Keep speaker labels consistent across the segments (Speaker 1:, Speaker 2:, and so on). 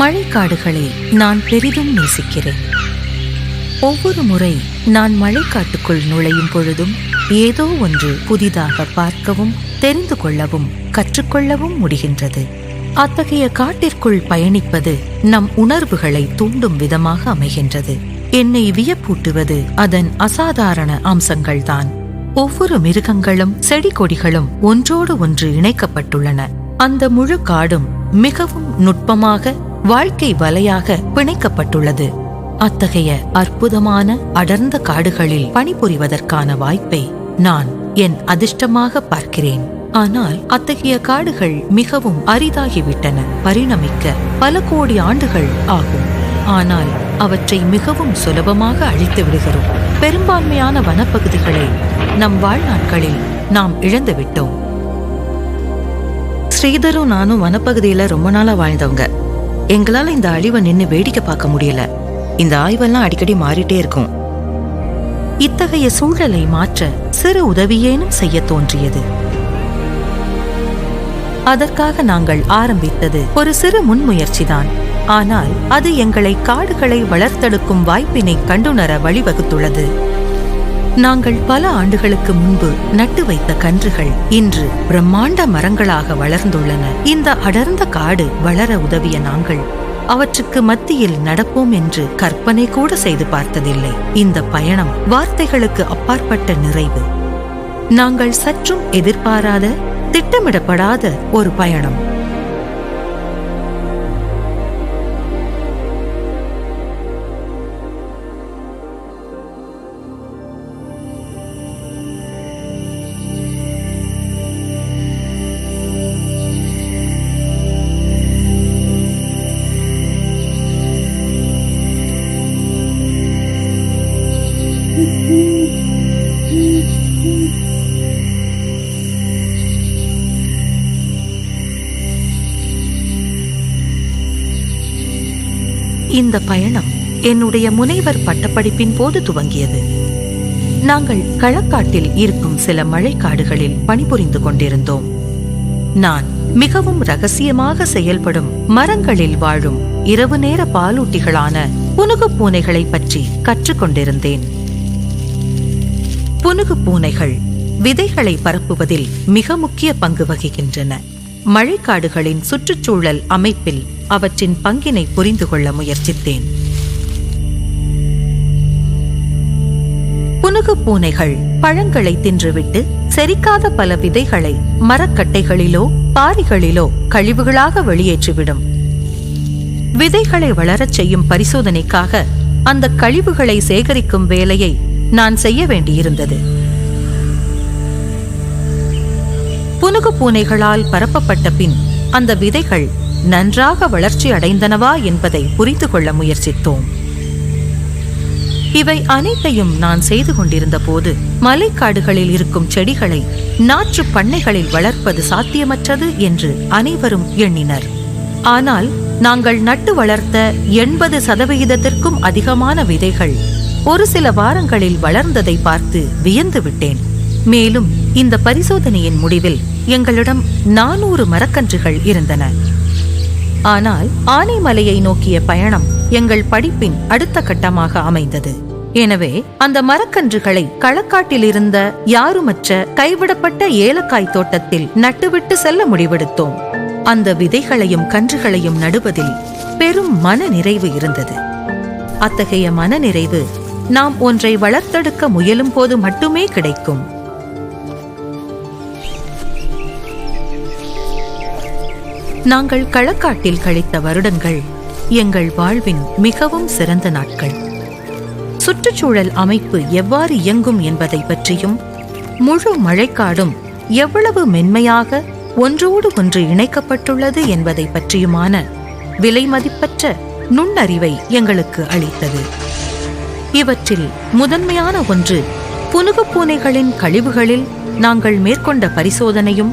Speaker 1: மழைக்காடுகளை நான் பெரிதும் நேசிக்கிறேன். ஒவ்வொரு முறை நான் மழைக்காட்டுக்குள் நுழையும் பொழுதும் ஏதோ ஒன்று புதிதாக பார்க்கவும் தெரிந்து கொள்ளவும் கற்றுக்கொள்ளவும் முடிகின்றது. அத்தகைய காட்டிற்குள் பயணிப்பது நம் உணர்வுகளை தூண்டும் விதமாக அமைகின்றது. என்னை வியப்பூட்டுவது அதன் அசாதாரண அம்சங்கள்தான். ஒவ்வொரு மிருகங்களும் செடி கொடிகளும் ஒன்றோடு ஒன்று இணைக்கப்பட்டுள்ளன. அந்த முழு காடும் மிகவும் நுட்பமாக வாழ்க்கை வலையாக பிணைக்கப்பட்டுள்ளது. அத்தகைய அற்புதமான அடர்ந்த காடுகளில் பணிபுரிவதற்கான வாய்ப்பை நான் என் அதிர்ஷ்டமாக பார்க்கிறேன். ஆனால் அத்தகைய காடுகள் மிகவும் அரிதாகிவிட்டன பரிணமிக்க பல கோடி ஆண்டுகள் ஆகும். ஆனால் அவற்றை மிகவும் சுலபமாக அழித்து விடுகிறோம். பெரும்பான்மையான வனப்பகுதிகளை நம் வாழ்நாட்களில் நாம் இழந்துவிட்டோம்
Speaker 2: ஸ்ரீதரும் நானும் வனப்பகுதியில ரொம்ப நாளா வாழ்ந்தவங்க. எங்களால இந்த அழிவை நின்னு வேடிக்கை பார்க்க முடியல. இந்த ஆய்வெல்லாம் அடிக்கடி மாறிட்டே இருக்கும்.
Speaker 1: இத்தகைய சூழலை மாற்ற சிறு உதவியேனும் செய்ய தோன்றியது. அதற்காக நாங்கள் ஆரம்பித்தது ஒரு சிறு முன்முயற்சிதான். ஆனால் அது எங்களை காடுகளை வளர்த்தெடுக்கும் வாய்ப்பினை கண்டுணர வழிவகுத்துள்ளது. நாங்கள் பல ஆண்டுகளுக்கு முன்பு நட்டு வைத்த கன்றுகள் இன்று பிரம்மாண்ட மரங்களாக வளர்ந்துள்ளன. இந்த அடர்ந்த காடு வளர உதவிய நாங்கள் அவற்றுக்கு மத்தியில் நடப்போம் என்று கற்பனை கூட செய்து பார்த்ததில்லை. இந்த பயணம் வார்த்தைகளுக்கு அப்பாற்பட்ட நிறைவு. நாங்கள் சற்றும் எதிர்பாராத திட்டமிடப்படாத ஒரு பயணம். இந்த பயணம் என்னுடைய முனைவர் பட்டப்படிப்பின் போது துவங்கியது. நாங்கள் களக்காட்டில் இருக்கும் சில மழைக்காடுகளில் பணிபுரிந்து கொண்டிருந்தோம். நான் மிகவும் ரகசியமாக செயல்படும் மரங்களில் வாழும் இரவு நேர பாலூட்டிகளான புனுகு பூனைகளை பற்றி கற்றுக்கொண்டிருந்தேன். புனுகு பூனைகள் விதைகளை பரப்புவதில் மிக முக்கிய பங்கு வகிக்கின்றன. மழைக்காடுகளின் சுற்றுச்சூழல் அமைப்பில் அவற்றின் பங்கினை புரிந்து கொள்ள முயற்சித்தேன். புனுகு பூனைகள் பழங்களை தின்றுவிட்டு செரிக்காத பல விதைகளை மரக்கட்டைகளிலோ பாரிகளிலோ கழிவுகளாக வெளியேற்றிவிடும். விதைகளை வளரச் செய்யும் பரிசோதனைக்காக அந்த கழிவுகளை சேகரிக்கும் வேலையை நான் செய்ய வேண்டியிருந்தது. புனுகு பூனைகளால் பரப்பப்பட்ட பின் அந்த விதைகள் நன்றாக வளர்ச்சி அடைந்தனவா என்பதை புரிந்து கொள்ள முயற்சித்தோம். இவை அனைத்தையும் நான் செய்து கொண்டிருந்த போது மலைக்காடுகளில் இருக்கும் செடிகளை நாற்று பண்ணைகளில் வளர்ப்பது சாத்தியமற்றது என்று அனைவரும் எண்ணினர். ஆனால் நாங்கள் நட்டு வளர்த்த எண்பது சதவிகிதத்திற்கும் அதிகமான விதைகள் ஒரு சில வாரங்களில் வளர்ந்ததை பார்த்து வியந்து விட்டேன். மேலும் இந்த பரிசோதனையின் முடிவில் எங்களிடம் நானூறு மரக்கன்றுகள் இருந்தன. ஆனால் ஆனைமலையை நோக்கிய பயணம் எங்கள் படிப்பின் அடுத்த கட்டமாக அமைந்தது. எனவே அந்த மரக்கன்றுகளை களக்காட்டில் இருந்த யாருமற்ற கைவிடப்பட்ட ஏலக்காய் தோட்டத்தில் நட்டுவிட்டு செல்ல முடிவெடுத்தோம். அந்த விதைகளையும் கன்றுகளையும் நடுவதில் பெரும் மன நிறைவு இருந்தது. அத்தகைய மனநிறைவு நாம் ஒன்றை வளர்த்தெடுக்க முயலும் போது மட்டுமே கிடைக்கும். நாங்கள் களக்காட்டில் கழித்த வருடங்கள் எங்கள் வாழ்வின் மிகவும் சிறந்த நாட்கள். சுற்றுச்சூழல் அமைப்பு எவ்வாறு இயங்கும் என்பதை பற்றியும் முழு மழைக்காடும் எவ்வளவு மென்மையாக ஒன்றோடு ஒன்று இணைக்கப்பட்டுள்ளது என்பதை பற்றியுமான விலைமதிப்பற்ற நுண்ணறிவை எங்களுக்கு அளித்தது. இவற்றில் முதன்மையான ஒன்று புனுகு பூனைகளின் கழிவுகளில் நாங்கள் மேற்கொண்ட பரிசோதனையும்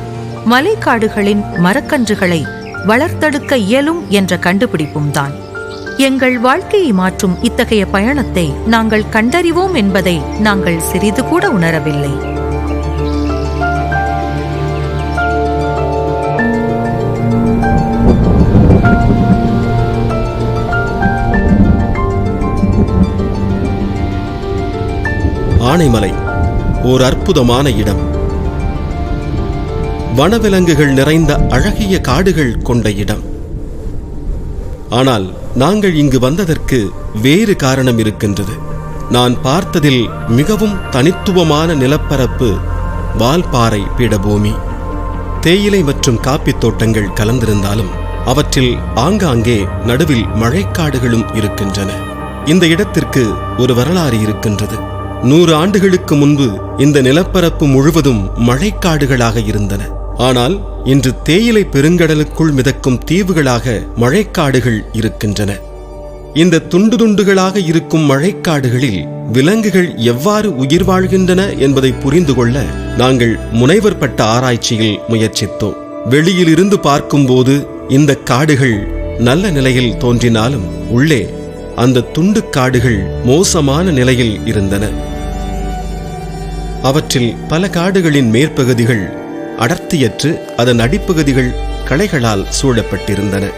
Speaker 1: மலைக்காடுகளின் மரக்கன்றுகளை வளர்த்தெடுக்க இயலும் என்ற கண்டுபிடிப்பும் தான். எங்கள் வாழ்க்கையை மாற்றும் இத்தகைய பயணத்தை நாங்கள் கண்டறிவோம் என்பதை நாங்கள் சிறிது கூட உணரவில்லை.
Speaker 3: ஆனைமலை ஓர் அற்புதமான இடம். வனவிலங்குகள் நிறைந்த அழகிய காடுகள் கொண்ட இடம். ஆனால் நாங்கள் இங்கு வந்ததற்கு வேறு காரணம் இருக்கின்றது. நான் பார்த்ததில் மிகவும் தனித்துவமான நிலப்பரப்பு வால்பாறை பீடபூமி. தேயிலை மற்றும் காப்பித் தோட்டங்கள் கலந்திருந்தாலும் அவற்றில் ஆங்காங்கே நடுவில் மழைக்காடுகளும் இருக்கின்றன. இந்த இடத்திற்கு ஒரு வரலாறு இருக்கின்றது. நூறு ஆண்டுகளுக்கு முன்பு இந்த நிலப்பரப்பு முழுவதும் மழைக்காடுகளாக இருந்தன. ஆனால் இன்று தேயிலை பெருங்கடலுக்குள் மிதக்கும் தீவுகளாக மழைக்காடுகள் இருக்கின்றன. இந்த துண்டு துண்டுகளாக இருக்கும் மழைக்காடுகளில் விலங்குகள் எவ்வாறு உயிர் வாழ்கின்றன என்பதை புரிந்து கொள்ள நாங்கள் முனைவர் பட்ட ஆராய்ச்சியில் முயற்சித்தோம். வெளியிலிருந்து பார்க்கும்போது இந்த காடுகள் நல்ல நிலையில் தோன்றினாலும் உள்ளே அந்த துண்டு காடுகள் மோசமான நிலையில் இருந்தன. அவற்றில் பல காடுகளின் மேற்பகுதிகள் அடர்த்தியற்று அதன் அடிப்பகுதிகள் களைகளால் சூழப்பட்டிருந்தன.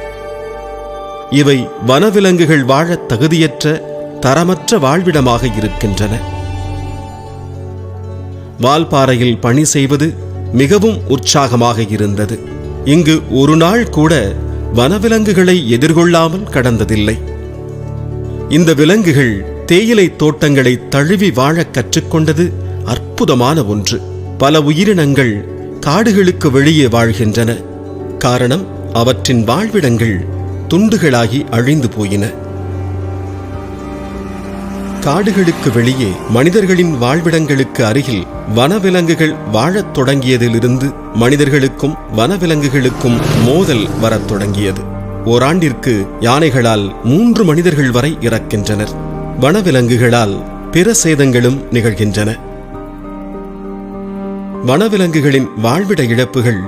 Speaker 3: இவை வனவிலங்குகள் வாழத் தகுதியற்ற தரமற்ற வாழ்விடமாக இருக்கின்றன. வால்பாறையில் பணி செய்வது மிகவும் உற்சாகமாக இருந்தது. இங்கு ஒரு நாள் கூட வனவிலங்குகளை எதிர்கொள்ளாமல் கடந்ததில்லை. இந்த விலங்குகள் தேயிலை தோட்டங்களை தழுவி வாழக் கற்றுக்கொண்டது அற்புதமான ஒன்று. பல உயிரினங்கள் காடுகளுக்கு வெளியே வாழ்கின்றன. காரணம் அவற்றின் வாழ்விடங்கள் துண்டுகளாகி அழிந்து போயின. காடுகளுக்கு வெளியே மனிதர்களின் வாழ்விடங்களுக்கு அருகில் வனவிலங்குகள் வாழத் தொடங்கியதிலிருந்து மனிதர்களுக்கும் வனவிலங்குகளுக்கும் மோதல் வரத் தொடங்கியது. ஓராண்டிற்கு யானைகளால் மூன்று மனிதர்கள் வரை இறக்கின்றனர். வனவிலங்குகளால் பிற சேதங்களும் நிகழ்கின்றன. வனவிலங்குகளின் வாழ்விட இழப்புகள்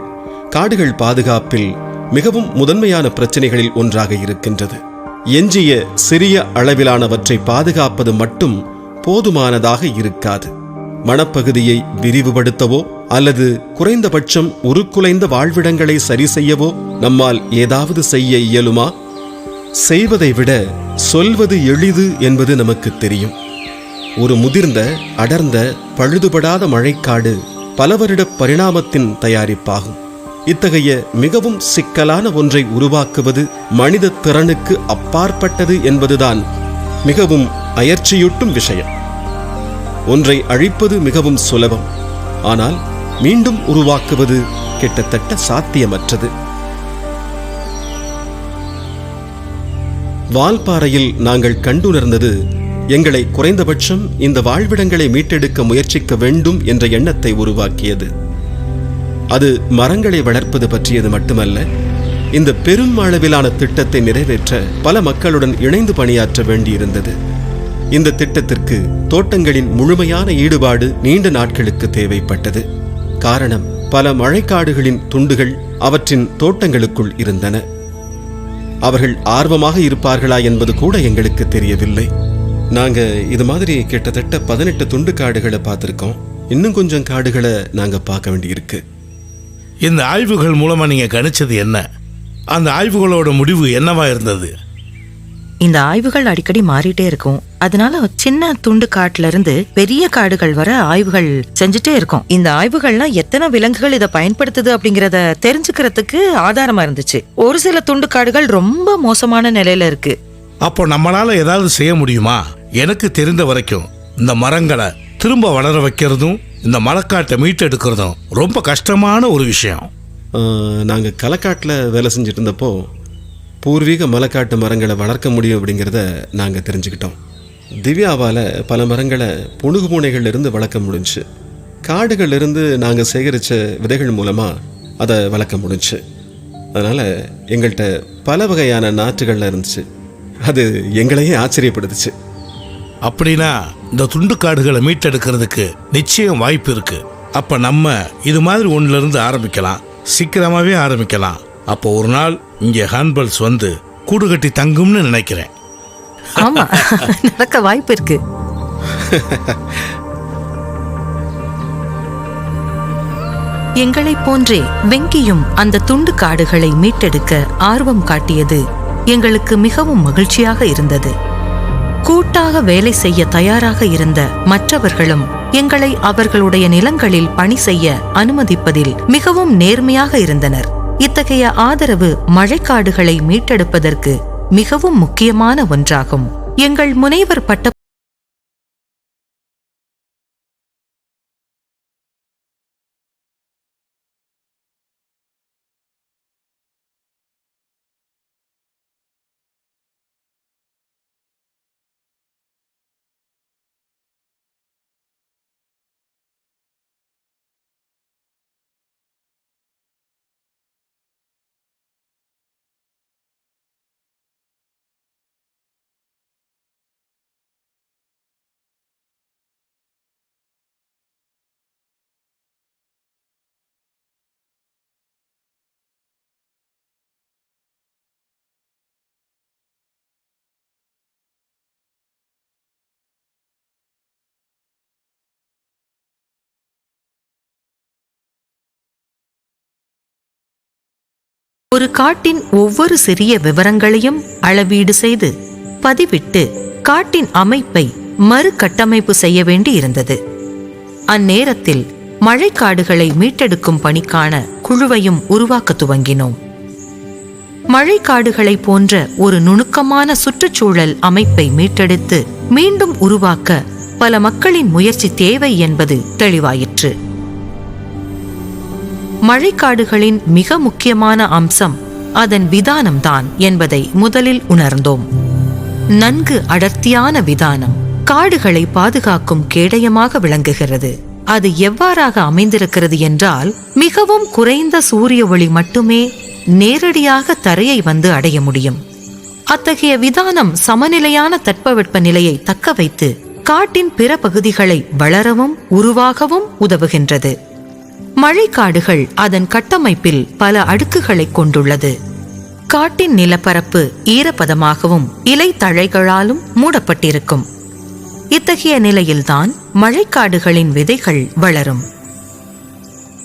Speaker 3: காடுகள் பாதுகாப்பில் மிகவும் முதன்மையான பிரச்சனைகளில் ஒன்றாக இருக்கின்றது. எஞ்சிய சிறிய அளவிலானவற்றை பாதுகாப்பது மட்டும் போதுமானதாக இருக்காது. வனப்பகுதியை விரிவுபடுத்தவோ அல்லது குறைந்தபட்சம் உருக்குலைந்த வாழ்விடங்களை சரி செய்யவோ நம்மால் ஏதாவது செய்ய இயலுமா? செய்வதை விட சொல்வது எளிது என்பது நமக்கு தெரியும். ஒரு முதிர்ந்த அடர்ந்த பழுதுபடாத மழைக்காடு பல வருட பரிணாமத்தின் தயாரிப்பாகும். இத்தகைய மிகவும் சிக்கலான ஒன்றை உருவாக்குவது மனித திறனுக்கு அப்பாற்பட்டது என்பதுதான் மிகவும் அயற்சியூட்டும் விஷயம். ஒன்றை அழிப்பது மிகவும் சுலபம். ஆனால் மீண்டும் உருவாக்குவது கிட்டத்தட்ட சாத்தியமற்றது. வால்பாறையில் நாங்கள் கண்டுணர்ந்தது எங்களை குறைந்தபட்சம் இந்த வாழ்விடங்களை மீட்டெடுக்க முயற்சிக்க வேண்டும் என்ற எண்ணத்தை உருவாக்கியது. அது மரங்களை வளர்ப்பது பற்றியது மட்டுமல்ல இந்த பெரும் அளவிலான திட்டத்தை நிறைவேற்ற பல மக்களுடன் இணைந்து பணியாற்ற வேண்டியிருந்தது. இந்த திட்டத்திற்கு தோட்டங்களின் முழுமையான ஈடுபாடு நீண்ட நாட்களுக்கு தேவைப்பட்டது. காரணம் பல மழைக்காடுகளின் துண்டுகள் அவற்றின் தோட்டங்களுக்குள் இருந்தன. அவர்கள் ஆர்வமாக இருப்பார்களா என்பது கூட எங்களுக்கு தெரியவில்லை. நாங்க இது மாதிரி கிட்டத்தட்ட பதினெட்டு துண்டு காடுகளை பார்த்துருக்கோம். இன்னும் கொஞ்சம் காடுகளை நாங்க பார்க்க வேண்டியிருக்கு.
Speaker 4: இந்த ஆய்வுகள் மூலமா நீங்க கணிச்சது என்ன? அந்த ஆய்வுகளோட முடிவு என்னவா இருந்தது?
Speaker 2: இந்த ஆய்வுகள் அடிக்கடி மாறிட்டே இருக்கும். அதனால சின்ன துண்டு காட்டுல இருந்து பெரிய காடுகள் வர ஆய்வுகள் செஞ்சுட்டே இருக்கும். இந்த ஆய்வுகள்லாம் எத்தனை விலங்குகள் இதை பயன்படுத்துது அப்படிங்கறத தெரிஞ்சுக்கிறதுக்கு ஆதாரமா இருந்துச்சு. ஒரு சில துண்டு காடுகள் ரொம்ப மோசமான நிலையில இருக்கு.
Speaker 4: அப்போ நம்மளால ஏதாவது செய்ய முடியுமா? எனக்கு தெரிந்த வரைக்கும் இந்த மரங்களை திரும்ப வளர வைக்கிறதும் இந்த மழைக்காட்டை மீட்டெடுக்கிறதும் ரொம்ப கஷ்டமான ஒரு விஷயம்.
Speaker 3: நாங்கள் களக்காட்டில் வேலை செஞ்சுட்டு இருந்தப்போ பூர்வீக மலைக்காட்டு மரங்களை வளர்க்க முடியும் அப்படிங்கிறத நாங்கள் தெரிஞ்சுக்கிட்டோம். திவ்யாவால் பல மரங்களை புணுகு பூனைகள்லேருந்து வளர்க்க முடிஞ்சு காடுகள்லேருந்து நாங்கள் சேகரித்த சேகரிச்ச விதைகள் மூலமாக அதை வளர்க்க முடிஞ்சுச்சு அதனால் எங்கள்கிட்ட பல வகையான நாற்றுகள்லாம் இருந்துச்சு. அது எங்களையே ஆச்சரியப்படுத்துச்சு.
Speaker 4: அப்படின்னா இந்த துண்டு காடுகளை மீட்டெடுக்கிறதுக்கு நிச்சயம் வாய்ப்பு இருக்கு. அப்ப நம்ம இது மாதிரி ஒண்ணுல இருந்து ஆரம்பிக்கலாம். சீக்கிரமாவே ஆரம்பிக்கலாம். அப்போ ஒரு நாள் இங்க ஹான்பல்ஸ் வந்து கூடு கட்டி தங்கும்னு நினைக்கிறேன்.
Speaker 2: ஆமா நடக்க வாய்ப்பு இருக்கு.
Speaker 1: எங்களைப் போன்றே வெங்கியும் அந்த துண்டு காடுகளை மீட்டெடுக்க ஆர்வம் காட்டியது எங்களுக்கு மிகவும் மகிழ்ச்சியாக இருந்தது. கூட்டாக வேலை செய்ய தயாராக இருந்த மற்றவர்களும் எங்களை அவர்களுடைய நிலங்களில் பணி செய்ய அனுமதிப்பதில் மிகவும் நேர்மையாக இருந்தனர். இத்தகைய ஆதரவு மழைக்காடுகளை மீட்டெடுப்பதற்கு மிகவும் முக்கியமான ஒன்றாகும். எங்கள் முனைவர் பட்ட ஒரு காட்டின் ஒவ்வொரு சிறிய விவரங்களையும் அளவீடு செய்து பதிவிட்டு காட்டின் அமைப்பை மறுகட்டமைப்பு செய்ய வேண்டி இருந்தது அந்நேரத்தில் மழைக்காடுகளை மீட்டெடுக்கும் பணிக்கான குழுவையும் உருவாக்க துவங்கினோம். மழைக்காடுகளை போன்ற ஒரு நுணுக்கமான சுற்றுச்சூழல் அமைப்பை மீட்டெடுத்து மீண்டும் உருவாக்க பல மக்களின் முயற்சி தேவை என்பது தெளிவாயிற்று. மழைக்காடுகளின் மிக முக்கியமான அம்சம் அதன் விதானம்தான் என்பதை முதலில் உணர்ந்தோம். நன்கு அடர்த்தியான விதானம் காடுகளை பாதுகாக்கும் கேடயமாக விளங்குகிறது. அது எவ்வாறாக அமைந்திருக்கிறது என்றால் மிகவும் குறைந்த சூரிய ஒளி மட்டுமே நேரடியாக தரையை வந்து அடைய முடியும். அத்தகைய விதானம் சமநிலையான தட்பவெட்ப நிலையை தக்க வைத்து காட்டின் பிற பகுதிகளை வளரவும் உருவாகவும் உதவுகின்றது. மழைக்காடுகள் அதன் கட்டமைப்பில் பல அடுக்குகளை கொண்டுள்ளது. காட்டின் நிலப்பரப்பு ஈரப்பதமாகவும் இலை தழைகளாலும் மூடப்பட்டிருக்கும். இத்தகைய நிலையில்தான் மழைக்காடுகளின் விதைகள் வளரும்.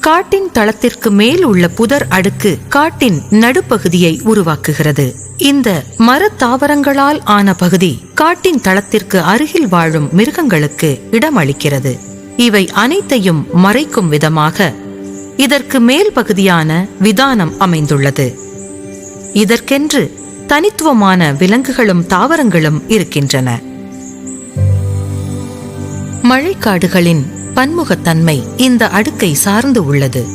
Speaker 1: காட்டின் தளத்திற்கு மேல் உள்ள புதர் அடுக்கு காட்டின் நடுப்பகுதியை உருவாக்குகிறது. இந்த மரத்தாவரங்களால் ஆன பகுதி காட்டின் தளத்திற்கு அருகில் வாழும் மிருகங்களுக்கு இடமளிக்கிறது. இவை அனைத்தையும் மறைக்கும் விதமாக இதற்கு மேல் பகுதியான விதானம் அமைந்துள்ளது. இதற்கென்று தனித்துவமான விலங்குகளும் தாவரங்களும் இருக்கின்றன. மழைக்காடுகளின் பன்முகத்தன்மை இந்த அடுக்கை சார்ந்து உள்ளது.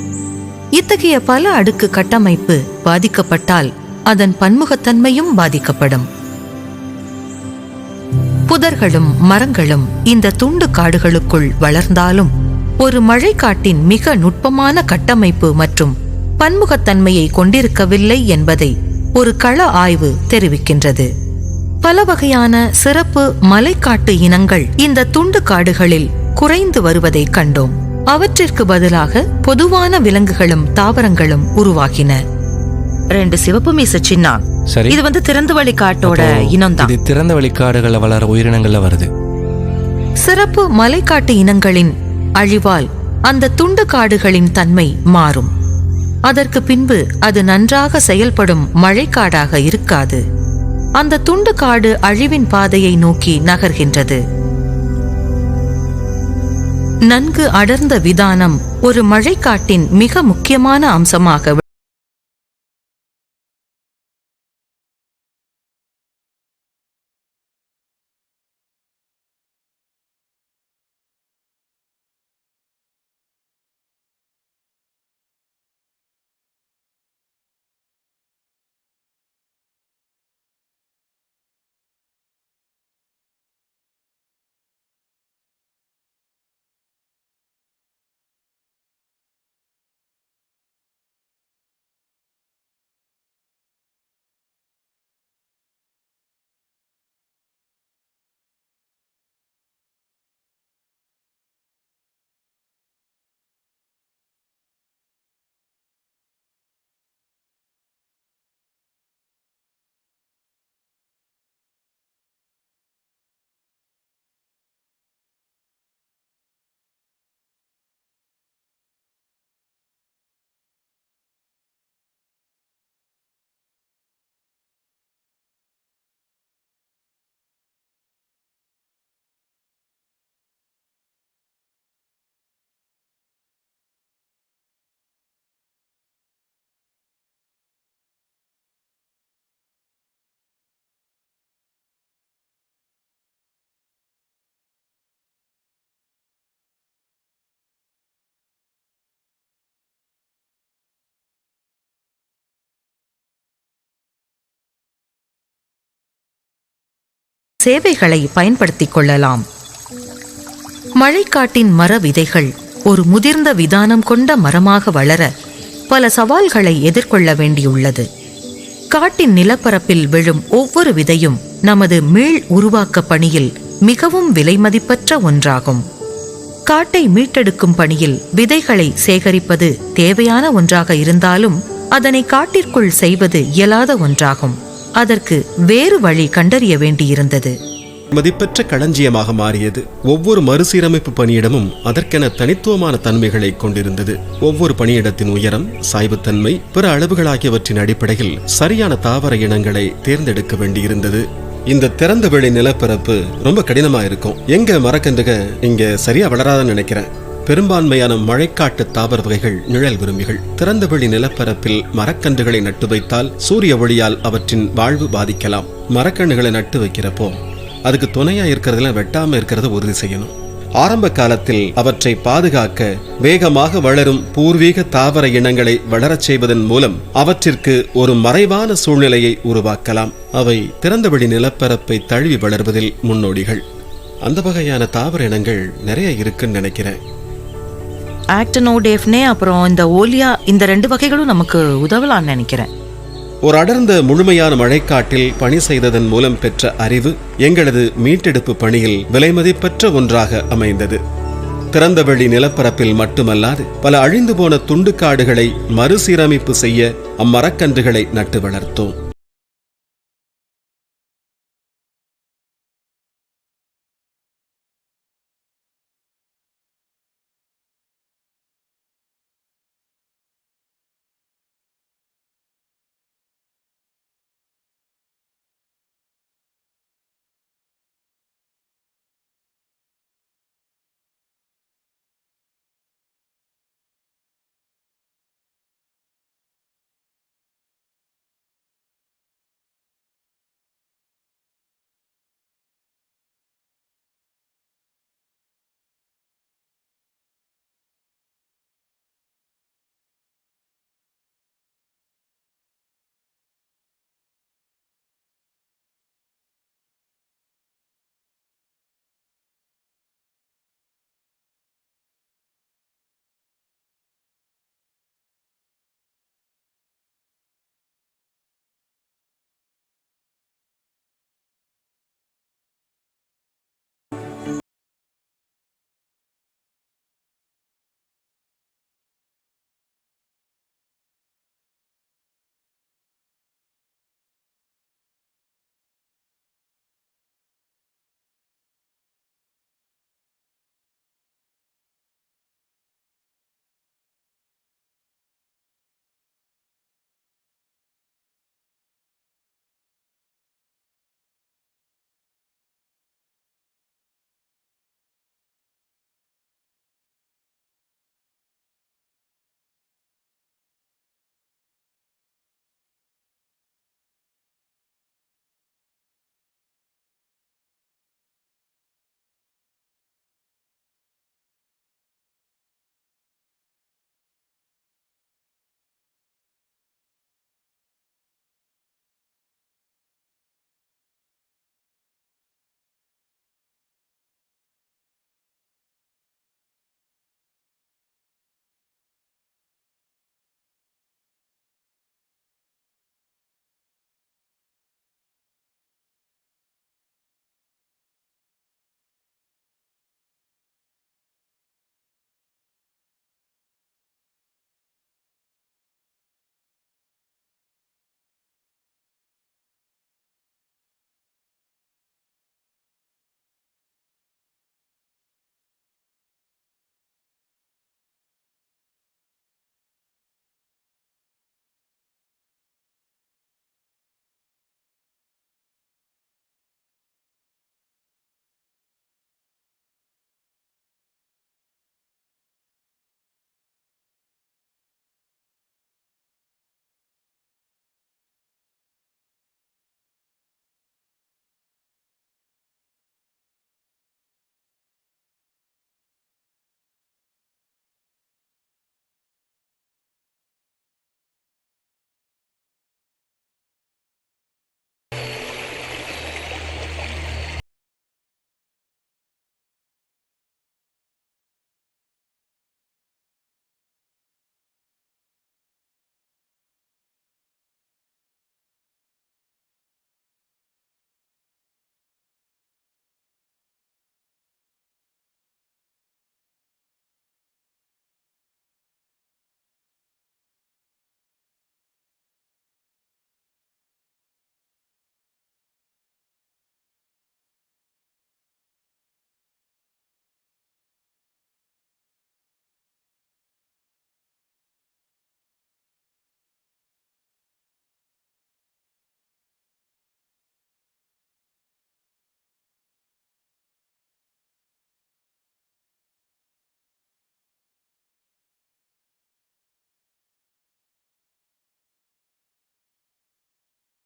Speaker 1: இத்தகைய பல அடுக்கு கட்டமைப்பு பாதிக்கப்பட்டால் அதன் பன்முகத்தன்மையும் பாதிக்கப்படும். புதர்களும் மரங்களும் இந்த துண்டு காடுகளுக்குள் வளர்ந்தாலும் ஒரு மழைக்காட்டின் மிக நுட்பமான கட்டமைப்பு மற்றும் பன்முகத்தன்மையை கொண்டிருக்கவில்லை என்பதை ஒரு கள ஆய்வு தெரிவிக்கின்றது. பல வகையான சிறப்பு மலைக்காட்டு இனங்கள் இந்த துண்டு காடுகளில் குறைந்து வருவதை கண்டோம். அவற்றிற்கு பதிலாக பொதுவான விலங்குகளும் தாவரங்களும் உருவாகின.
Speaker 2: ரெண்டு சிவப்பு மீச சின்னா
Speaker 5: சரி.
Speaker 2: இது வந்து திறந்த வழி காட்டோட
Speaker 5: அப்போ
Speaker 2: இனம்தான்.
Speaker 5: இது திறந்த வெளிக்காடுகள்ல வளர உயிரினங்கள்ல வருது.
Speaker 1: சிறப்பு மலைக்காட்டு இனங்களின் அழிவால் அந்த துண்டு காடுகளின் தன்மை மாறும். அதற்கு பின்பு அது நன்றாக செயல்படும் மழைக்காடாக இருக்காது. அந்த துண்டு காடு அழிவின் பாதையை நோக்கி நகர்கின்றது. நன்கு அடர்ந்த விதானம் ஒரு மழைக்காட்டின் மிக முக்கியமான அம்சமாக சேவைகளை பயன்படுத்திக் கொள்ளலாம். மழைக்காட்டின் மர விதைகள் ஒரு முதிர்ந்த விதானம் கொண்ட மரமாக வளர பல சவால்களை எதிர்கொள்ள வேண்டியுள்ளது. காட்டின் நிலப்பரப்பில் விழும் ஒவ்வொரு விதையும் நமது மீள் உருவாக்க பணியில் மிகவும் விலைமதிப்பற்ற ஒன்றாகும். காட்டை மீட்டெடுக்கும் பணியில் விதைகளை சேகரிப்பது தேவையான ஒன்றாக இருந்தாலும் அதனை காட்டிற்குள் செய்வது இயலாத ஒன்றாகும். அதற்கு வேறு வழி கண்டறிய வேண்டியிருந்தது.
Speaker 3: மதிப்பெற்ற களஞ்சியமாக மாறியது. ஒவ்வொரு மறுசீரமைப்பு பணியிடமும் அதற்கென தனித்துவமான தன்மைகளை கொண்டிருந்தது. ஒவ்வொரு பணியிடத்தின் உயரம் சாய்வுத்தன்மை பிற அளவுகள் ஆகியவற்றின் அடிப்படையில் சரியான தாவர இனங்களை தேர்ந்தெடுக்க வேண்டியிருந்தது. இந்த திறந்த வெளி நிலப்பரப்பு ரொம்ப கடினமா இருக்கும் எங்க மரக்கன்றுக இங்க சரியா வளராதன்னு நினைக்கிறேன். பெரும்பான்மையான மழைக்காட்டு தாவர வகைகள் நிழல் விரும்பிகள் திறந்தவெளி நிலப்பரப்பில் மரக்கன்றுகளை நட்டு வைத்தால் சூரிய ஒளியால் அவற்றின் வாழ்வு பாதிக்கலாம். மரக்கன்றுகளை நட்டு வைக்கிறப்போ அதுக்கு துணையா இருக்கிறதுல வெட்டாம இருக்கிறத உறுதி செய்யணும். ஆரம்ப காலத்தில் அவற்றை பாதுகாக்க வேகமாக வளரும் பூர்வீக தாவர இனங்களை வளரச் செய்வதன் மூலம் அவற்றிற்கு ஒரு மறைவான சூழ்நிலையை உருவாக்கலாம். அவை திறந்தவெளி நிலப்பரப்பை தழுவி வளர்வதில் முன்னோடிகள். அந்த வகையான தாவர இனங்கள் நிறைய இருக்குன்னு நினைக்கிறேன்.
Speaker 2: ஆக்டனோடேஃப்னே அப்புறம் இந்த ஓலியா இந்த ரெண்டு வகைகளும் நமக்கு உதவலாம்னு நினைக்கிறேன்.
Speaker 3: ஒரு அடர்ந்த முழுமையான மழைக்காட்டில் பணி செய்ததன் மூலம் பெற்ற அறிவு எங்களது மீட்டெடுப்பு பணியில் விலைமதிப்பற்ற ஒன்றாக அமைந்தது. திறந்தவெளி நிலப்பரப்பில் மட்டுமல்லாது பல அழிந்து போன துண்டுக்காடுகளை மறுசீரமைப்பு செய்ய அம்மரக்கன்றுகளை நட்டு வளர்த்தோம்.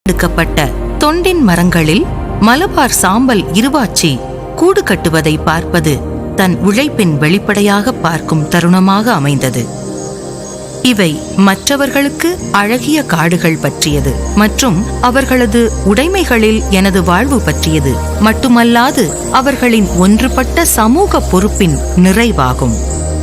Speaker 1: எடுக்கப்பட்ட தொண்டின் மரங்களில் மலபார் சாம்பல் இருவாச்சி கூடு கட்டுவதை பார்ப்பது தன் உழைப்பின் வெளிப்படையாக பார்க்கும் தருணமாக அமைந்தது. இவை மற்றவர்களுக்கு அழகிய காடுகள் பற்றியது மற்றும் அவர்களது உடைமைகளில் எனது வாழ்வு பற்றியது மட்டுமல்லாது அவர்களின் ஒன்றுபட்ட சமூக பொறுப்பின் நிறைவாகும்.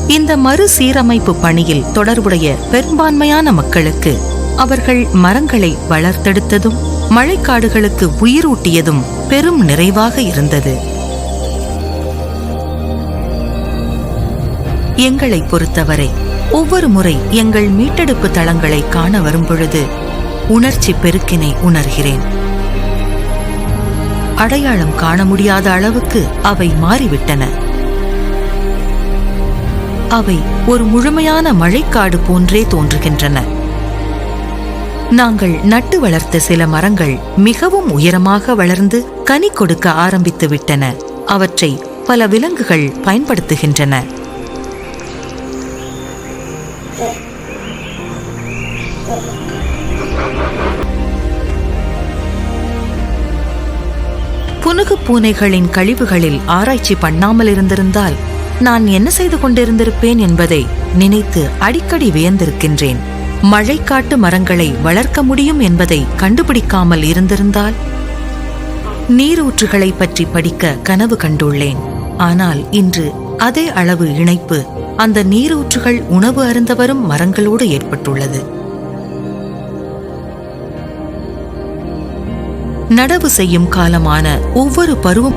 Speaker 1: இந்த மறுசீரமைப்பு பணியில் தொடர்புடைய பெரும்பான்மையான மக்களுக்கு அவர்கள் மரங்களை வளர்த்தெடுத்ததும் மழைக்காடுகளுக்கு உயிரூட்டியதும் பெரும் நிறைவாக இருந்தது. எங்களை பொறுத்தவரை ஒவ்வொரு முறை எங்கள் மீட்டெடுப்பு தளங்களை காண வரும்பொழுது உணர்ச்சி பெருக்கினை உணர்கிறேன். அடையாளம் காண முடியாத அளவுக்கு அவை மாறிவிட்டன. அவை ஒரு முழுமையான மழைக்காடு போன்றே தோன்றுகின்றன. நாங்கள் நட்டு வளர்த்த சில மரங்கள் மிகவும் உயரமாக வளர்ந்து கனி கொடுக்க ஆரம்பித்து விட்டன. அவற்றை பல விலங்குகள் பயன்படுத்துகின்றன. புனுகு பூனைகளின் கழிவுகளில் ஆராய்ச்சி பண்ணாமல் இருந்திருந்தால் நான் என்ன செய்து கொண்டிருந்திருப்பேன் என்பதை நினைத்து அடிக்கடி வியந்திருக்கின்றேன். மழைக்காட்டு மரங்களை வளர்க்க முடியும் என்பதை கண்டுபிடிக்காமல் இருந்திருந்தால்? நீரூற்றுகளை பற்றி படிக்க கனவு கண்டுள்ளேன். ஆனால் இன்று அதே அளவு இணைப்பு அந்த நீரூற்றுகள் உணவு அருந்தவரும் மரங்களோடு ஏற்பட்டுள்ளது. நடவு செய்யும் காலமான ஒவ்வொரு பருவம்